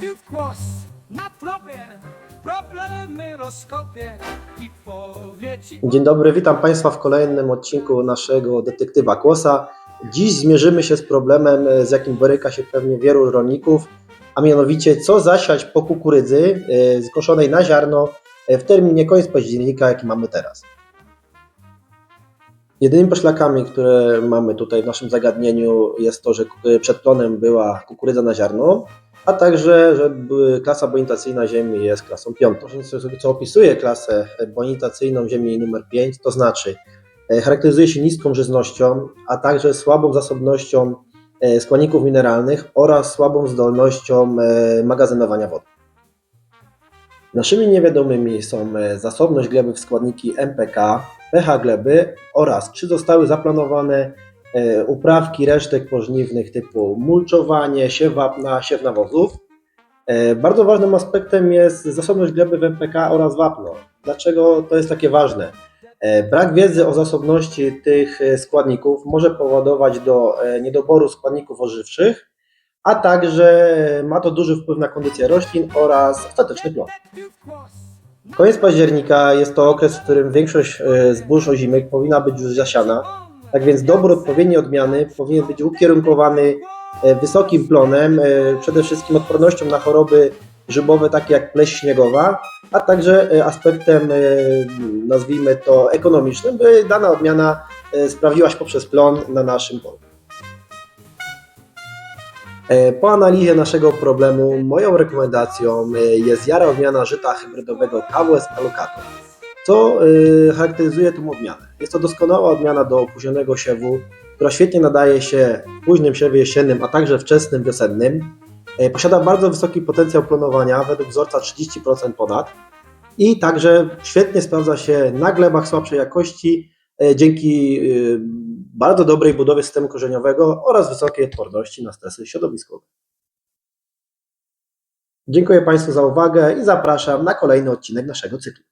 tu w głos na problemy rozkopię i powie ci Dzień dobry, witam Państwa w kolejnym odcinku naszego Detektywa Kłosa. Dziś zmierzymy się z problemem, z jakim boryka się pewnie wielu rolników, a mianowicie co zasiać po kukurydzy zkoszonej na ziarno e, w terminie koniec października, jaki mamy teraz. Jedynymi poszlakami, które mamy tutaj w naszym zagadnieniu jest to, że przed plonem była kukurydza na ziarno, a także, że klasa bonitacyjna ziemi jest klasą piątą. Co, opisuje klasę bonitacyjną ziemi numer 5, to znaczy e, charakteryzuje się niską żyznością, a także słabą zasobnością e, składników mineralnych oraz słabą zdolnością e, magazynowania wody. Naszymi niewiadomymi są zasobność gleby w składniki MPK, pH gleby oraz czy zostały zaplanowane e, uprawki resztek pożniwnych typu mulczowanie, siew wapna, siew nawozów. E, Bardzo ważnym aspektem jest zasobność gleby w MPK oraz wapno. Dlaczego to jest takie ważne? E, Brak wiedzy o zasobności tych składników może powodować do niedoboru składników odżywczych, a także ma to duży wpływ na kondycję roślin oraz ostateczny plon. Koniec października jest to okres, w którym większość e, zbóż ozimek powinna być już zasiana. Tak więc dobór odpowiedniej odmiany powinien być ukierunkowany e, wysokim plonem, e, przede wszystkim odpornością na choroby grzybowe takie jak pleść śniegowa, a także aspektem, nazwijmy to ekonomicznym, by dana odmiana sprawiła się poprzez plon na naszym polu. E, Po analizie naszego problemu moją rekomendacją e, jest jara odmiana żyta hybrydowego KWS Alocato. Co y, charakteryzuje tą odmianę? Jest to doskonała odmiana do opóźnionego siewu, która świetnie nadaje się w późnym siewie jesiennym, a także wczesnym wiosennym. E, Posiada bardzo wysoki potencjał plonowania, według wzorca 30% ponad. I także świetnie sprawdza się na glebach słabszej jakości e, dzięki y, bardzo dobrej budowie systemu korzeniowego oraz wysokiej odporności na stresy środowiskowe. Dziękuję Państwu za uwagę i zapraszam na kolejny odcinek naszego cyklu.